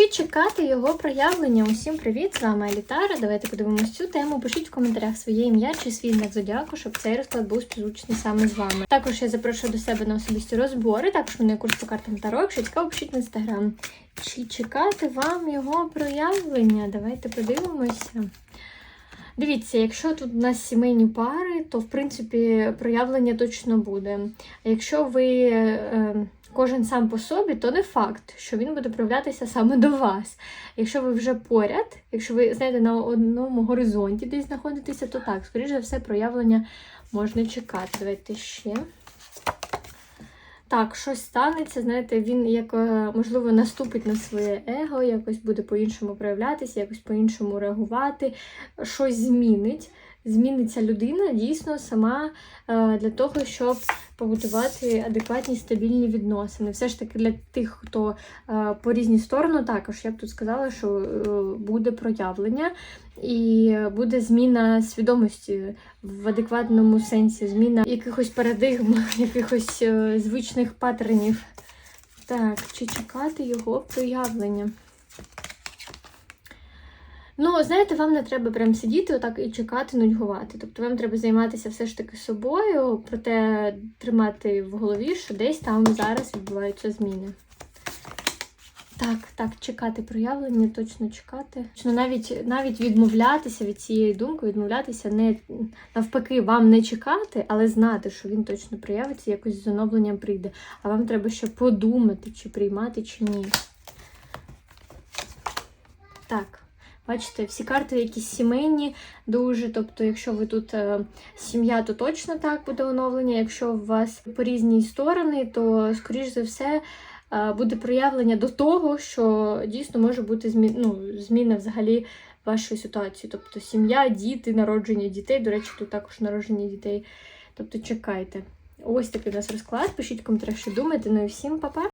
Чи чекати його проявлення? Усім привіт! З вами Алітара. Давайте подивимось цю тему. Пишіть в коментарях своє ім'я чи свій знак зодіаку, щоб цей розклад був співзвучний саме з вами. Також я запрошую до себе на особисті розбори. Також мене курс по картам Таро. Якщо цікаво, пишіть в інстаграм. Чи чекати вам його проявлення? Давайте подивимося. Дивіться, якщо тут у нас сімейні пари, то в принципі проявлення точно буде. А якщо ви е, кожен сам по собі, то не факт, що він буде проявлятися саме до вас. Якщо ви вже поряд, якщо ви знаєте, на одному горизонті десь знаходитеся, то так, скоріше за все, проявлення можна чекати. Давайте ще. Так, щось станеться, знаєте, він як е, можливо наступить на своє его, якось буде по-іншому проявлятися, якось по-іншому реагувати, щось змінить. Зміниться людина дійсно сама е, для того, щоб побудувати адекватні стабільні відносини. Все ж таки для тих, хто е, по різні сторони, також я б тут сказала, що е, буде проявлення і буде зміна свідомості в адекватному сенсі, зміна якихось парадигм, якихось е, звичних паттернів. Так, чи чекати його проявлення? Ну, знаєте, вам не треба прям сидіти отак і чекати, нудьгувати. Тобто вам треба займатися все ж таки собою, проте тримати в голові, що десь там зараз відбуваються зміни. Так, так, чекати проявлення, точно чекати. Точно навіть навіть відмовлятися від цієї думки, відмовлятися не навпаки, вам не чекати, але знати, що він точно проявиться, якось з оновленням прийде. А вам треба ще подумати, чи приймати, чи ні. Так. Бачите, всі карти якісь сімейні, дуже. Тобто, якщо ви тут е, сім'я, то точно так буде оновлення. Якщо у вас по різні сторони, то, скоріш за все, е, буде проявлення до того, що дійсно може бути змі... ну, зміна взагалі вашої ситуації. Тобто сім'я, діти, народження дітей. До речі, тут також народження дітей. Тобто чекайте. Ось такий у нас розклад. Пишіть коментарях, що думаєте. Ну і всім па-па!